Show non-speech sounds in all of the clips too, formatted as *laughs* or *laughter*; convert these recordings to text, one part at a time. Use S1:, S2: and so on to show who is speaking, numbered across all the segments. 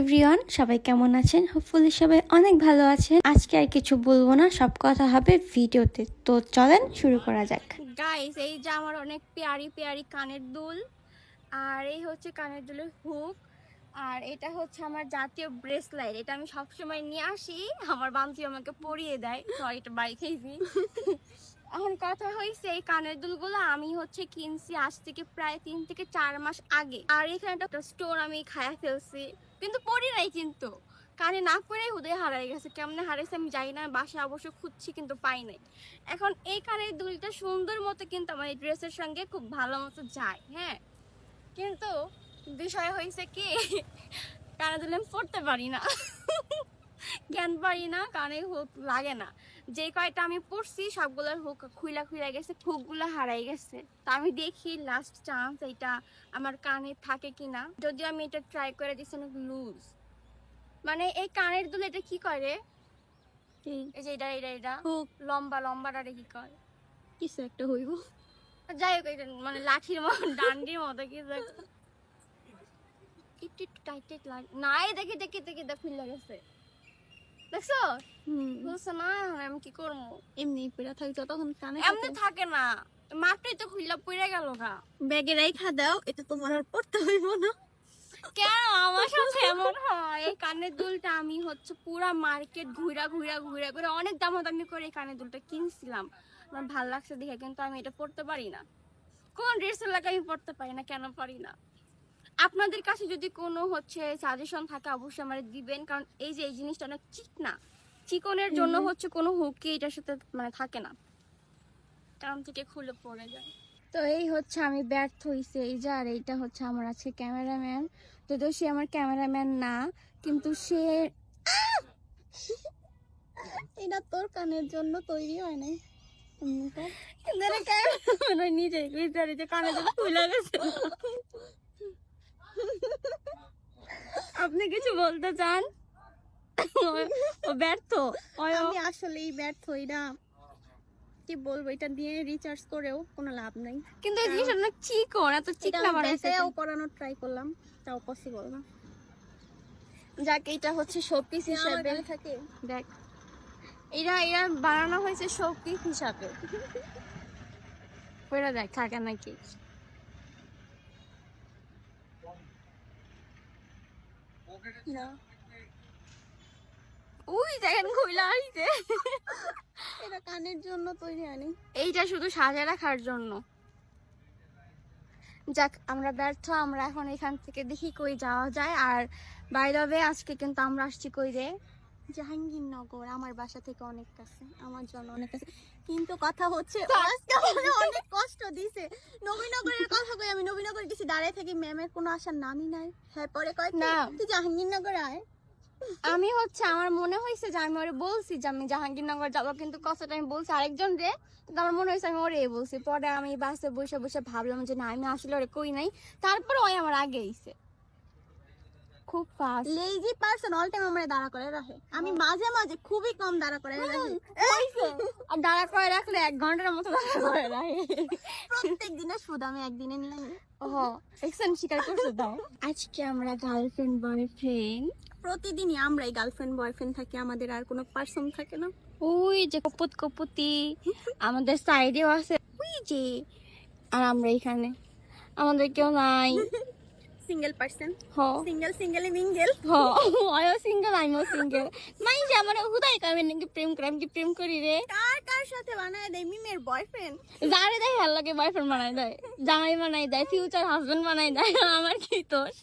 S1: Everyone, সবাই কেমন আছেন? হোপফুলি সবাই অনেক ভালো আছেন। আজকে আর কিছু বলব না, সব কথা হবে ভিডিওতে। তো চলেন, শুরু করা যাক।
S2: গাইস এই যে আমার অনেক পেয়ারি পেয়ারি কানের দুল, আর এই হচ্ছে কানের দুলের হুক, আর এটা হচ্ছে আমার জাতীয় ব্রেসলাইট। এটা আমি সবসময় নিয়ে আসি, আমার বান্ধবী আমাকে পরিয়ে দেয়। সরি এটা বাড়ি খেয়েছি এখন কথা হয়েছে এই কানের দুলগুলো আমি হচ্ছে কিনছি আজ থেকে প্রায় তিন থেকে চার মাস আগে। আর এখানে একটা স্টোর আমি খায়া ফেলছি। কিন্তু পরি নাই কিন্তু। কানে না পরে উদয় হারাই গেছে। কেমনে হারাইছে আমি জানি না বাসায় অবশ্য খুঁজছি কিন্তু পাই নাই। এখন এই কানের দুলটা সুন্দর মতো কিন্তু আমার এই ড্রেসের সঙ্গে খুব ভালো মতো যায় হ্যাঁ? কিন্তু বিষয় হয়েছে কি, কানে দুল আমি পড়তে পারি না। *laughs* জ্ঞান পারি না, কানে লাগে না। যে কয়টা আমি পড়ছি সবগুলোর হুক খুইলা খুইলা গেছে হুকগুলো হারাই গেছে। তা আমি দেখি লাস্ট চান্স এটা আমার কানে থাকে কিনা। যদিও আমি এটা ট্রাই করে দিচ্ছি অনেক লুজ মানে এই কানের দুল এটা কি করে? এই যে এটা এটা এটা।
S3: হোক।
S2: লম্বা লম্বাটা কি করে?
S3: কিছু একটা হইব।
S2: যাই হোক এটা মানে লাঠির মতো ডান্ডির মতো কিছু একটা। একটু একটু টাইট টাইট লাগে না এই দেখি দেখি দেখি দেখ গেছে দেখছ? না আমি কি করব?
S3: এমনি পড়া থাকতো তখন কানে
S2: এমনি থাকে না। মাত্রই তো খুললা পড়ে গেল
S3: ব্যাগে রাইখা দাও এটা তোমার আর পড়তে হইব না।
S2: কেন? আমার সাথে এমন হয়। এই কানের দুলটা আমি হচ্ছে পুরা মার্কেট ঘুরা ঘুরা ঘুরা ঘুরে অনেক দামাদামি করে এই কানের দুলটা কিনছিলাম। আমার ভালো লাগছে দেখে কিন্তু আমি এটা পড়তে পারি না। কোন ড্রেসের লাগে আমি পড়তে পারি না কেন পারি না? আপনাদের কাছে যদি কোনো হচ্ছে সাজেশন থাকে অবশ্যই আমার দিবেন। কারণ এই যে এই জিনিসটা অনেক চিকনা চিকনের জন্য হচ্ছে কোনো হুকি এটার সাথে মানে থাকে না। কারণ থেকে খুলে পড়ে যায়। তো এই হচ্ছে আমি ব্যর্থ হইছি এই যে আর এইটা হচ্ছে আমার আজকে ক্যামেরাম্যান। যদিও সে আমার ক্যামেরাম্যান না কিন্তু সে
S3: এটা তোর কানের জন্য তৈরি হয় নাই।
S2: নিজে কানে? খুলে গেছে। আপনি কিছু বলতে চান? *laughs* ব্যর্থ।
S3: আমি আসলেই ব্যর্থ এটা কি বলব এটা দিয়ে রিচার্জ করেও কোনো লাভ নাই।
S2: কিন্তু এই জিনিসটা এত চিকনা
S3: ট্রাই করলাম তাও পসিবল না।
S2: যাক এটা হচ্ছে শোপিস হিসেবে।
S3: থাকে।
S2: দেখ। এরা এরা বানানো হয়েছে শোপিস হিসাবে। ওরা দেখ থাকে নাকি।
S3: না।
S2: ওই দেখেন খুইলা আইছে।
S3: এটা কানের জন্য তৈরি হয়নি।
S2: এইটা শুধু সাজা রাখার জন্য। যাক আমরা ব্যর্থ আমরা এখন এখান থেকে দেখি কই যাওয়া যায়। আর বাইরে আজকে কিন্তু আমরা আসছি কই রে?
S3: জাহাঙ্গীরনগর আমার বাসা থেকে অনেক কাছে আমার জন্য অনেক কাছে। কিন্তু কথা হচ্ছে আজকে অনেক কষ্ট দিছে। নবীনগরের কথা কই আমি নবীনগর গেছি দাঁড়ায় থাকি ম্যামের কোনো আসার নামই নাই। হ্যাঁ পরে কয়
S2: না।
S3: না। তুই জাহাঙ্গীরনগর আয়।
S2: আমি হচ্ছে, আমার মনে হয়েছে যে আমি ওরে বলছি যে আমি জাহাঙ্গীরনগর যাব, কিন্তু কথাটা আমি বলছি আরেকজন রে, কিন্তু আমার মনে হয়েছে আমি ওরে বলছি। পরে আমি বাসে বসে বসে ভাবলাম যে না, আমি আসলে ওরে কই নাই। তারপর ওই আমার আগে আইছে। খুব fast
S3: lazy person all time আমারে দাঁড়া করে রাখে। আমি মাঝে মাঝে খুবই কম দাঁড়া করে রাখি।
S2: আর দাঁড়া করে রাখলে এক ঘণ্টার মতো দাঁড়া করে রাখে।
S3: প্রত্যেক দিনে সুদ আমি একদিনে নিয়ে নিই।
S2: ও এক্সেন স্বীকার করছ দাও আজকে আমরা গার্লফ্রেন্ড বয়ফ্রেন্ড
S3: প্রতিদিনই আমরাই গার্লফ্রেন্ড বয়ফ্রেন্ড থাকি আমাদের আর কোনো পার্সন থাকে না।
S2: ওই যে কপুত কপুতি। আমাদের সাইডেও আছে। ওই যে। আর আমরা এখানে। আমাদের কেউ নাই।
S3: সিঙ্গেল পার্সন
S2: হ।
S3: সিঙ্গেল সিঙ্গেল মিঙ্গেল
S2: হ। সিঙ্গেল আমিও সিঙ্গেল মাই যে আমার হুদাই কামে নাকি প্রেম করে কি প্রেম করি রে?
S3: কার কার সাথে বানায় দেয়? মিমের বয়ফ্রেন্ড
S2: যারে দেয় লাগে বয়ফ্রেন্ড বানাই দেয় জামাই বানাই দেয় ফিউচার হাজবেন্ড বানাই দেয় আমার কি দোষ?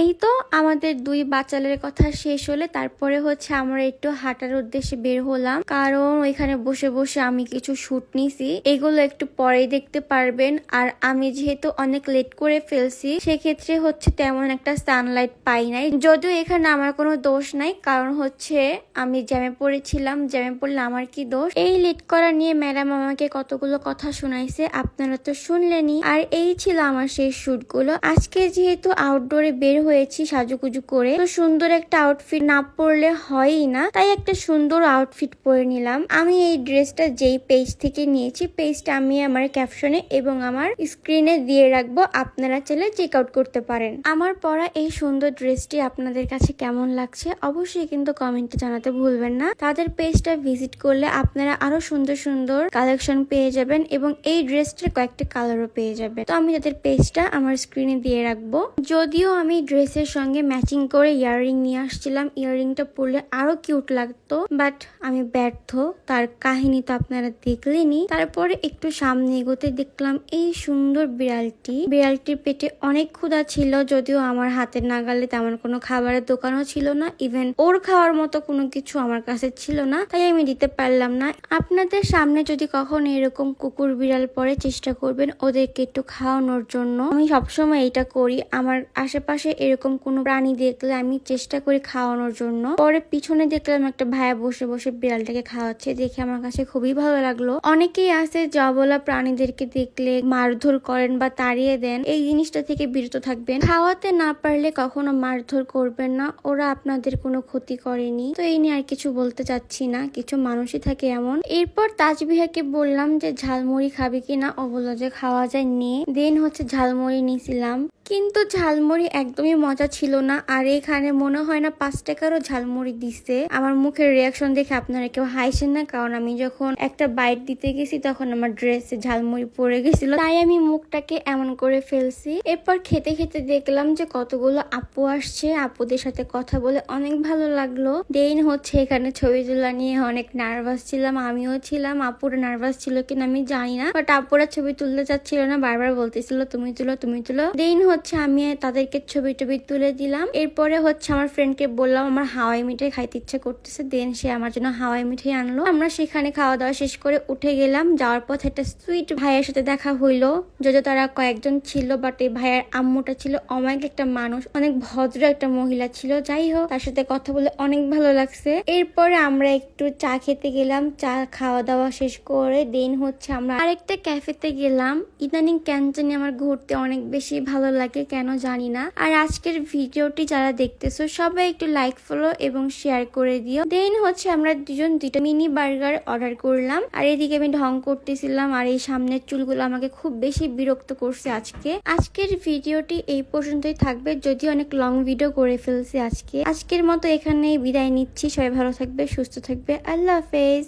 S1: এই তো আমাদের দুই বাচ্চালের কথা শেষ হলে তারপরে হচ্ছে আমরা একটু হাঁটার উদ্দেশ্যে বের হলাম। কারণ ওইখানে বসে বসে আমি কিছু শুট নিছি। এগুলো একটু পরেই দেখতে পারবেন। আর আমি যেহেতু অনেক লেট করে ফেলছি সেক্ষেত্রে হচ্ছে তেমন একটা সানলাইট পাই নাই। যদিও এখানে আমার কোনো দোষ নাই, কারণ হচ্ছে আমি জ্যামে পড়েছিলাম, জ্যামে পড়লে আমার কি দোষ? এই লেট করা নিয়ে ম্যাডাম আমাকে কতগুলো কথা শোনাইছে, আপনারা তো শুনলেনই। আর এই ছিল আমার সেই শুটগুলো আজকে যেহেতু আউটডোরে বের হয়েছি সাজুগুজু করে, তো সুন্দর একটা আউটফিট না পরলে হয়ই না। তাই একটা সুন্দর আউটফিট পরে নিলাম। আমি এই ড্রেসটা যেই পেজ থেকে নিয়েছি পেজটা আমি আমার ক্যাপশনে এবং আমার স্ক্রিনে দিয়ে রাখব। আপনারা চাইলে চেক আউট করতে পারেন। আমার পরা এই সুন্দর ড্রেসটি আপনাদের কাছে কেমন লাগছে অবশ্যই কিন্তু কমেন্টে জানাতে ভুলবেন না। তাদের পেজটা ভিজিট করলে আপনারা আরও সুন্দর সুন্দর কালেকশন পেয়ে যাবেন এবং এই ড্রেসটার কয়েকটা কালারও পেয়ে যাবেন। তো আমি তাদের পেজটা আমার স্ক্রিনে দিয়ে রাখব। যদিও আমি ড্রেসের সঙ্গে ম্যাচিং করে ইয়াররিং নিয়ে আসছিলাম ইয়াররিংটা পরলে আরও কিউট লাগতো বাট আমি ব্যর্থ। তার কাহিনী তো আপনারা দেখলেনি তারপরে একটু সামনে এগোতে দেখলাম এই সুন্দর বিড়ালটি। বিড়ালটির পেটে অনেক ক্ষুধা ছিল যদিও আমার হাতের নাগালে তেমন কোনো খাবারের দোকানও ছিল না। ইভেন ওর খাওয়ার মতো কোনো কিছু আমার কাছে ছিল না, তাই আমি দিতে পারলাম না। আপনাদের সামনে যদি কখনো এরকম কুকুর বিড়াল পরে চেষ্টা করবেন ওদেরকে একটু খাওয়ানোর জন্য। আমি সবসময় এটা করি। আমার আশেপাশে এরকম কোনো প্রাণী দেখলে আমি চেষ্টা করি খাওয়ানোর জন্য। পরে পিছনে দেখলাম একটা ভাইয়া বসে বসে বিড়ালটাকে খাওয়াচ্ছে, দেখে আমার কাছে খুবই ভালো লাগল। অনেকেই আছে জবলা প্রাণীদেরকে দেখলে মারধর করেন বা তাড়িয়ে দেন। এই জিনিসটা থেকে বিরত থাকবেন। খাওয়াতে না পারলে কখনো মারধর করবেন না, ওরা আপনাদের কোনো ক্ষতি করেনি। তো এই নিয়ে আর কিছু বলতে চাচ্ছি না, কিছু মানুষই থাকে এমন। এরপর তাজবিহাকে বললাম যে, ঝালমুড়ি খাবে কিনা? ও বলল যে, খাওয়া যায় নিয়ে দেন হচ্ছে ঝালমুড়ি নিয়েছিলাম কিন্তু ঝালমুড়ি একদমই মজা ছিল না। আর এখানে মনে হয় না পাঁচ টাকারও ঝালমুড়ি দিছে। আমার মুখের রিয়াকশন দেখে আপনারা কেউ হাসেন না, কারণ আমি যখন একটা বাইট দিতে গেছি, তখন আমার ড্রেসে ঝালমুড়ি পড়ে গেছিল। তাই আমি মুখটাকে এমন করে ফেলছি। এরপর খেতে খেতে দেখলাম যে কতগুলো আপু আসছে। আপুদের সাথে কথা বলে অনেক ভালো লাগল। দেন হচ্ছে এখানে ছবি তোলা নিয়ে অনেক নার্ভাস ছিলাম, আমিও ছিলাম। আপুরা নার্ভাস ছিল কিনা আমি জানি না বাট আপুরা ছবি তুলতে চাচ্ছিল না, বারবার বলতেছিল, তুমি তুলো তুমি তুলো। দেন হচ্ছে আমি তাদেরকে ছবি টবি তুলে দিলাম। এরপরে হচ্ছে আমার ফ্রেন্ডকে বললাম, আমার হাওয়াই মিঠাই খাইতে ইচ্ছা করতেছে, দেন সে আমার জন্য হাওয়াই মিঠাই আনলো। আমরা সেখানে খাওয়া দাওয়া শেষ করে উঠে গেলাম। যাওয়ার পথে একটা সুইট ভাইয়ের সাথে দেখা হইল। যদিও তারা কয়েকজন ছিল বাট এই ভাইয়ের আম্মুটা ছিল অমায়িক একটা মানুষ, অনেক ভদ্র একটা মহিলা ছিল। যাই হোক, তার সাথে কথা বলে অনেক ভালো লাগছে। এরপরে আমরা একটু চা খেতে গেলাম, চা খাওয়া দাওয়া শেষ করে দেন হচ্ছে আমরা আরেকটা ক্যাফেতে গেলাম। ইদানিং কেন জানি আমার ঘুরতে অনেক বেশি ভালো লাগে কেন জানি না। আর আজকের ভিডিওটি যারা দেখতেছো, সবাই একটু লাইক ফলো এবং শেয়ার করে দিও। দেন হচ্ছে আমরা দুজন দুইটা মিনি বার্গার অর্ডার করলাম। আর এদিকে আমি ঢং করতেছিলাম আর এই সামনের চুলগুলো আমাকে খুব বেশি বিরক্ত করছে আজকে। আজকের ভিডিওটি এই পর্যন্তই থাকবে। যদি অনেক লং ভিডিও করে ফেলছি আজকে। আজকের মতো এখানেই বিদায় নিচ্ছি। সবাই ভালো থাকবে, সুস্থ থাকবে। আল্লাহ হাফেজ।